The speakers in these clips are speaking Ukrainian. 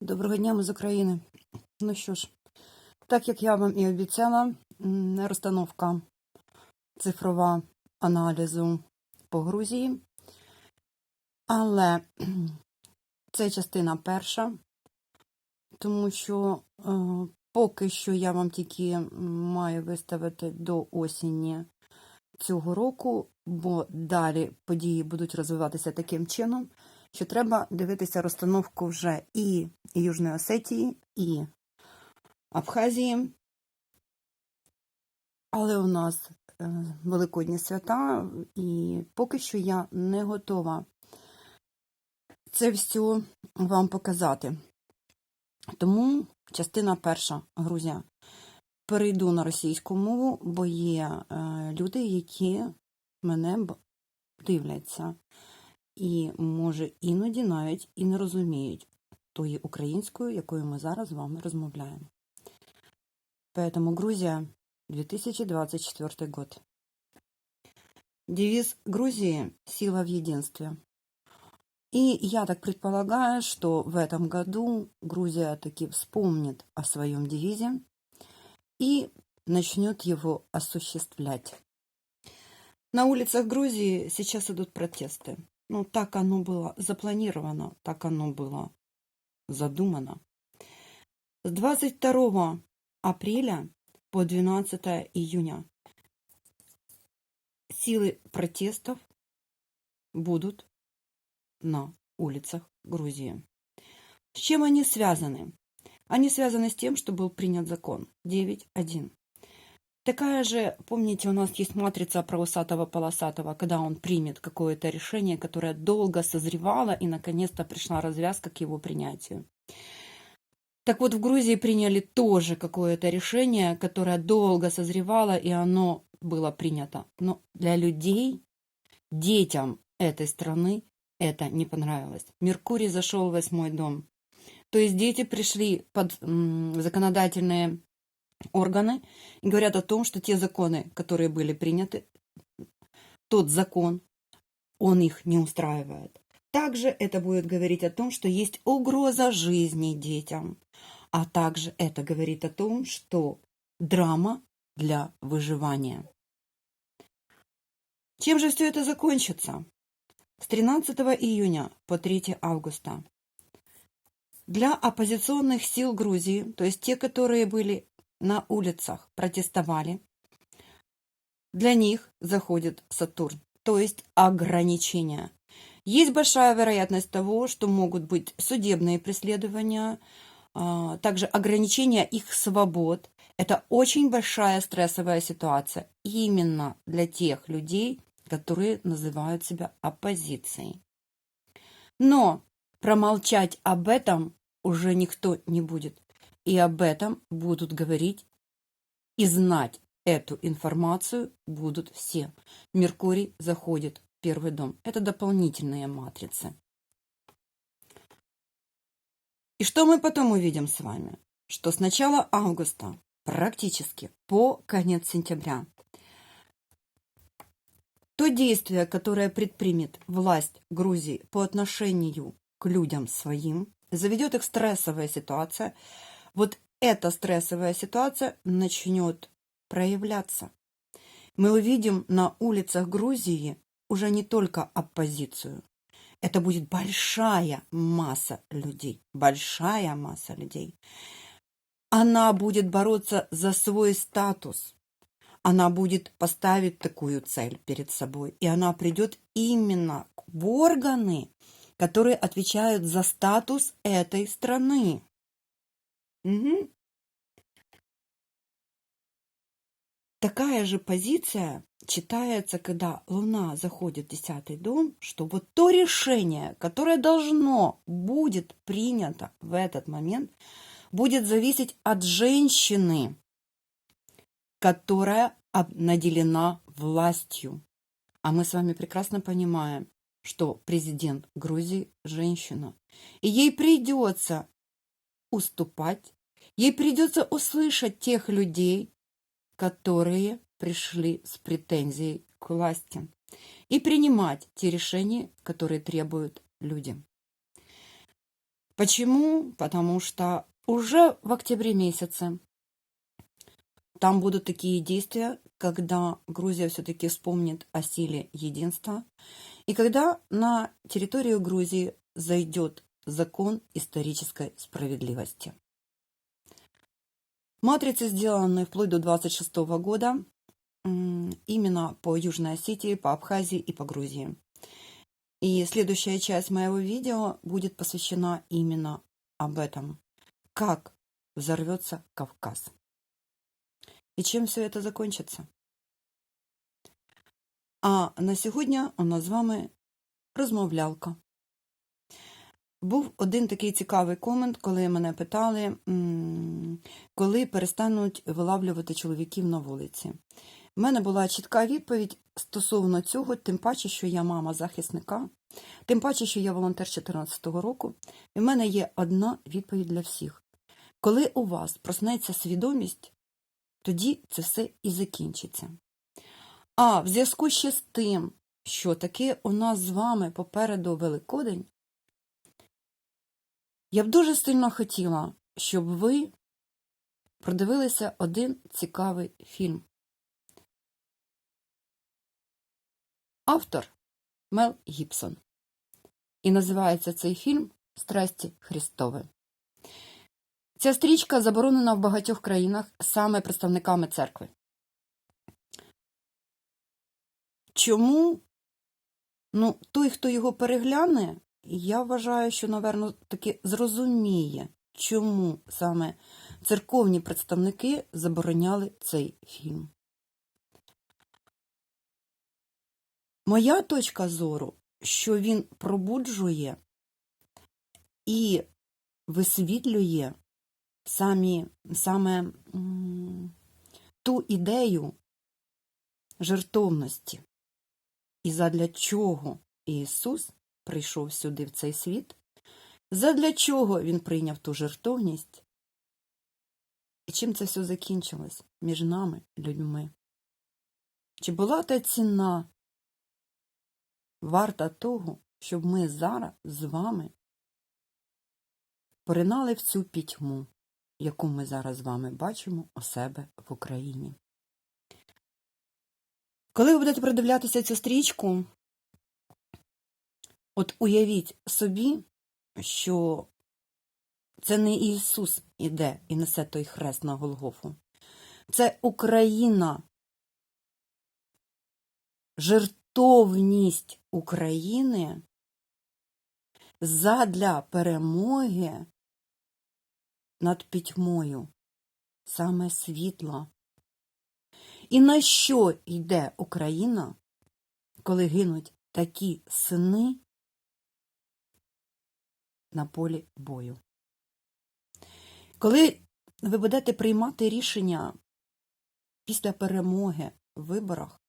Доброго дня, ми з України. Ну що ж, так як я вам і обіцяла, розстановка цифрова аналізу по Грузії. Але це частина перша, тому що е, поки що я вам тільки маю виставити до осені цього року, бо далі події будуть розвиватися таким чином, що треба дивитися розстановку вже і Южної Осетії, і Абхазії. Але у нас е, великодні свята, і поки що я не готова це все вам показати. Тому частина перша Грузія. Перейду на російську мову, бо є е, люди, які мене дивляться. І, може, іноді навіть і не розуміють тої української, якою ми зараз з вами розмовляємо. Поэтому Грузия, 2024 год. Девиз Грузии – сила в единстве. И я так предполагаю, что в этом году Грузия таки вспомнит о своем девизе и начнет его осуществлять. На улицах Грузии сейчас идут протесты. Ну, так оно было запланировано, так оно было задумано. С 22 апреля по 12 июня силы протестов будут на улицах Грузии. С чем они связаны? Они связаны с тем, что был принят закон 9.1. Такая же, помните, у нас есть матрица полосатого-полосатого, когда он примет какое-то решение, которое долго созревало и наконец-то пришла развязка к его принятию. Так вот, в Грузии приняли тоже какое-то решение, которое долго созревало, и оно было принято. Но для людей, детям этой страны это не понравилось. Меркурий зашел в восьмой дом. То есть дети пришли под законодательные органы и говорят о том, что те законы, которые были приняты, тот закон, он их не устраивает. Также это будет говорить о том, что есть угроза жизни детям, а также это говорит о том, что драма для выживания. Чем же все это закончится? С 13 июня по 3 августа для оппозиционных сил Грузии, то есть те, которые были на улицах, протестовали, для них заходит Сатурн, то есть ограничения. Есть большая вероятность того, что могут быть судебные преследования, а, также ограничения их свобод. Это очень большая стрессовая ситуация именно для тех людей, которые называют себя оппозицией. Но промолчать об этом уже никто не будет. И об этом будут говорить и знать эту информацию будут все. Меркурий заходит в первый дом. Это дополнительные матрицы. И что мы потом увидим с вами? Что с начала августа практически по конец сентября то действие, которое предпримет власть Грузии по отношению к людям своим, заведет их стрессовая ситуация, вот эта стрессовая ситуация начнет проявляться. Мы увидим на улицах Грузии уже не только оппозицию. Это будет большая масса людей, большая масса людей. Она будет бороться за свой статус. Она будет поставить такую цель перед собой. И она придет именно в органы, которые отвечают за статус этой страны. Мгм. Такая же позиция читается, когда Луна заходит в десятый дом, что вот то решение, которое должно будет принято в этот момент, будет зависеть от женщины, которая наделена властью. А мы с вами прекрасно понимаем, что президент Грузии – женщина. И ей придется уступать, ей придется услышать тех людей, которые пришли с претензией к власти, и принимать те решения, которые требуют люди. Почему? Потому что уже в октябре месяце там будут такие действия, когда Грузия все-таки вспомнит о силе единства, и когда на территорию Грузии зайдет закон исторической справедливости. Матрицы сделаны вплоть до 26 года, именно по Южной Осетии, по Абхазии и по Грузии. И следующая часть моего видео будет посвящена именно об этом. Как взорвется Кавказ. І чим все це закончиться? А на сьогодні у нас з вами розмовлялка. Був один такий цікавий комент, коли мене питали, коли перестануть вилавлювати чоловіків на вулиці. У мене була чітка відповідь стосовно цього, тим паче, що я мама захисника, тим паче, що я волонтер 2014 року. І в мене є одна відповідь для всіх. Коли у вас проснеться свідомість, тоді це все і закінчиться. А в зв'язку ще з тим, що таке у нас з вами попереду Великодень, я б дуже сильно хотіла, щоб ви продивилися один цікавий фільм. Автор Мел Гібсон. І називається цей фільм Страсті Христові. Ця стрічка заборонена в багатьох країнах саме представниками церкви. Чому? Ну, той, хто його перегляне, я вважаю, що, напевно, таки зрозуміє, чому саме церковні представники забороняли цей фільм. Моя точка зору, що він пробуджує і висвітлює самі, саме ту ідею жертовності. І задля чого Ісус прийшов сюди в цей світ, задля чого Він прийняв ту жертовність, і чим це все закінчилось між нами, людьми? Чи була та ціна варта того, щоб ми зараз з вами поринали в цю пітьму, яку ми зараз з вами бачимо у себе в Україні? Коли ви будете продивлятися цю стрічку, от уявіть собі, що це не Ісус іде і несе той хрест на Голгофу. Це Україна, жертовність України задля перемоги над пітьмою, саме світло. І на що йде Україна, коли гинуть такі сини на полі бою? Коли ви будете приймати рішення після перемоги в виборах,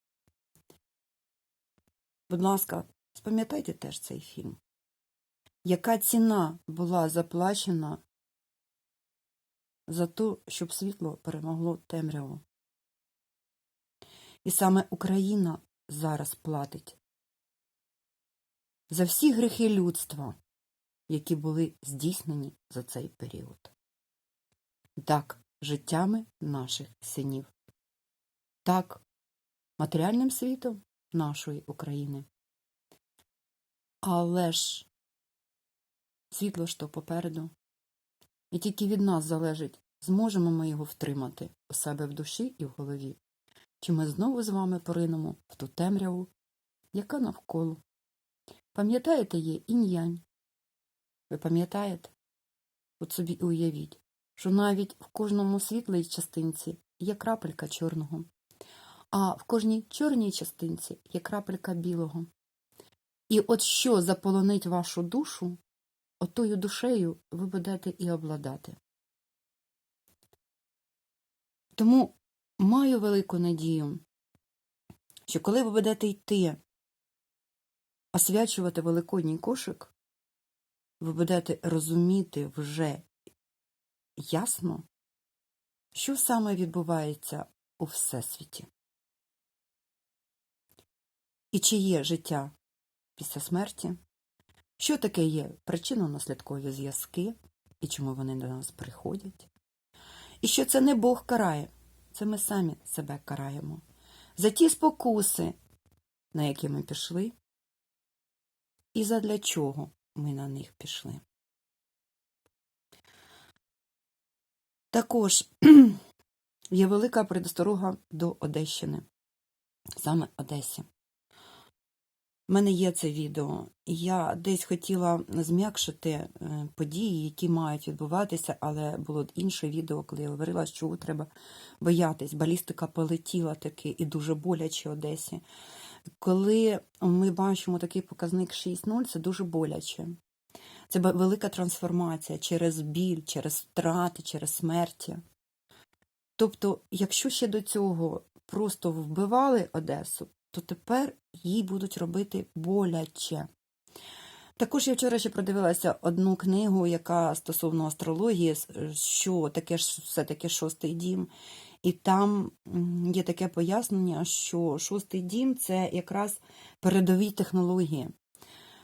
будь ласка, спам'ятайте теж цей фільм. Яка ціна була заплачена за те, щоб світло перемогло темряву? І саме Україна зараз платить за всі грехи людства, які були здійснені за цей період. Так, життями наших синів. Так, матеріальним світом нашої України. Але ж світло ж то попереду. І тільки від нас залежить, зможемо ми його втримати у себе в душі і в голові. Чи ми знову з вами поринемо в ту темряву, яка навколо? Пам'ятаєте є інь-янь? Ви пам'ятаєте? От собі і уявіть, що навіть в кожному світлій частинці є крапелька чорного, а в кожній чорній частинці є крапелька білого. І от що заполонить вашу душу, отою душею ви будете і обладати. Тому маю велику надію, що коли ви будете йти освячувати великодній кошик, ви будете розуміти вже ясно, що саме відбувається у Всесвіті. І чи є життя після смерті, що таке є причинно-наслідкові зв'язки і чому вони до нас приходять. І що це не Бог карає, це ми самі себе караємо. За ті спокуси, на які ми пішли, і задля чого ми на них пішли. Також є велика предосторога до Одещини, саме Одесі. У мене є це відео, я десь хотіла зм'якшити е, події, які мають відбуватися, але було інше відео, коли я говорила, що треба боятись. Балістика полетіла таки і дуже боляче Одесі. Коли ми бачимо такий показник 6.0, це дуже боляче. Це велика трансформація через біль, через втрати, через смерті. Тобто, якщо ще до цього просто вбивали Одесу, то тепер їй будуть робити боляче. Також я вчора ще продивилася одну книгу, яка стосовно астрології, що таке ж все-таки шостий дім. І там є таке пояснення, що шостий дім це якраз передові технології.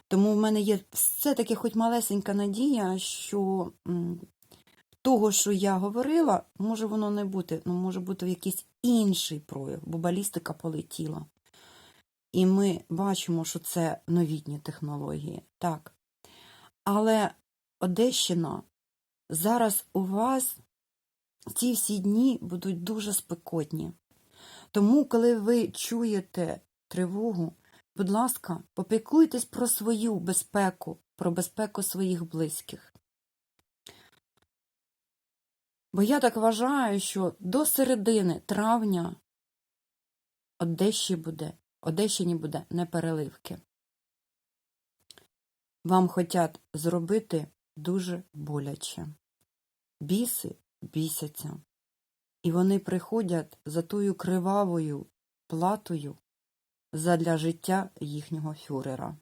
Тому в мене є все-таки хоч малесенька надія, що того, що я говорила, може воно не бути, ну може бути якийсь інший прояв, бо балістика полетіла. І ми бачимо, що це новітні технології. Так. Але Одещина, зараз у вас ці всі дні будуть дуже спекотні. Тому, коли ви чуєте тривогу, будь ласка, попіклуйтесь про свою безпеку, про безпеку своїх близьких. Бо я так вважаю, що до середини травня Одещі буде, Одещині буде непереливки. Вам хотять зробити дуже боляче. Біси бісяться. І вони приходять за тою кривавою платою задля життя їхнього фюрера.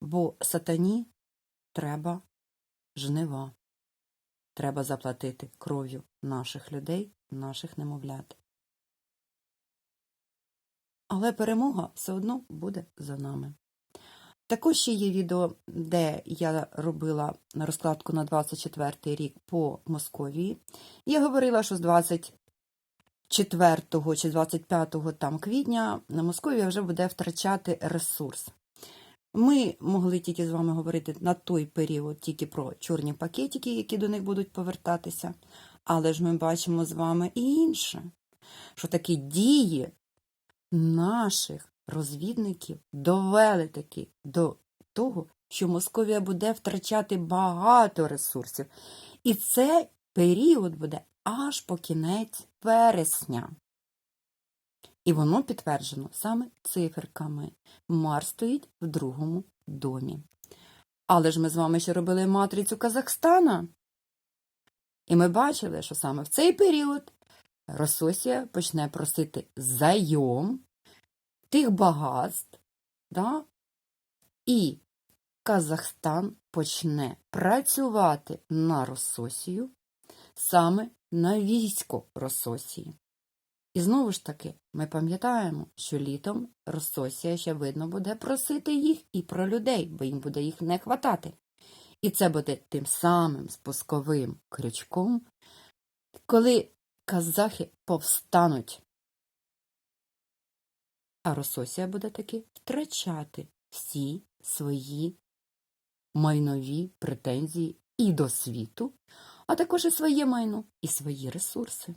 Бо сатані треба жнива. Треба заплатити кров'ю наших людей, наших немовлят. Але перемога все одно буде за нами. Також ще є відео, де я робила розкладку на 24 рік по Московії. Я говорила, що з 24 чи 25 там квітня на Московія вже буде втрачати ресурс. Ми могли тільки з вами говорити на той період тільки про чорні пакетики, які до них будуть повертатися. Але ж ми бачимо з вами і інше, що такі дії наших розвідників довели таки до того, що Московія буде втрачати багато ресурсів. І цей період буде аж по кінець вересня. І воно підтверджено саме циферками. Марс стоїть в другому домі. Але ж ми з вами ще робили матрицю Казахстана. І ми бачили, що саме в цей період Рососія почне просити зайом тих багатств, да? і Казахстан почне працювати на Рососію саме на військо Рососії. І знову ж таки, ми пам'ятаємо, що літом Рососія ще видно буде просити їх і про людей, бо їм буде їх не хватати. І це буде тим самим спусковим крючком, коли казахи повстануть. А Рососія буде таки втрачати всі свої майнові претензії і до світу, а також і своє майно, і свої ресурси.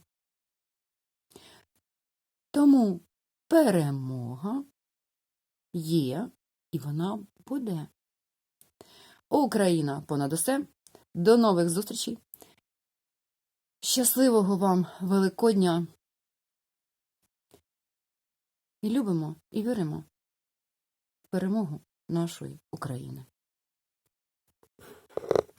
Тому перемога є і вона буде. Україна понад усе. До нових зустрічей. Щасливого вам Великодня. І любимо і віримо в перемогу нашої України.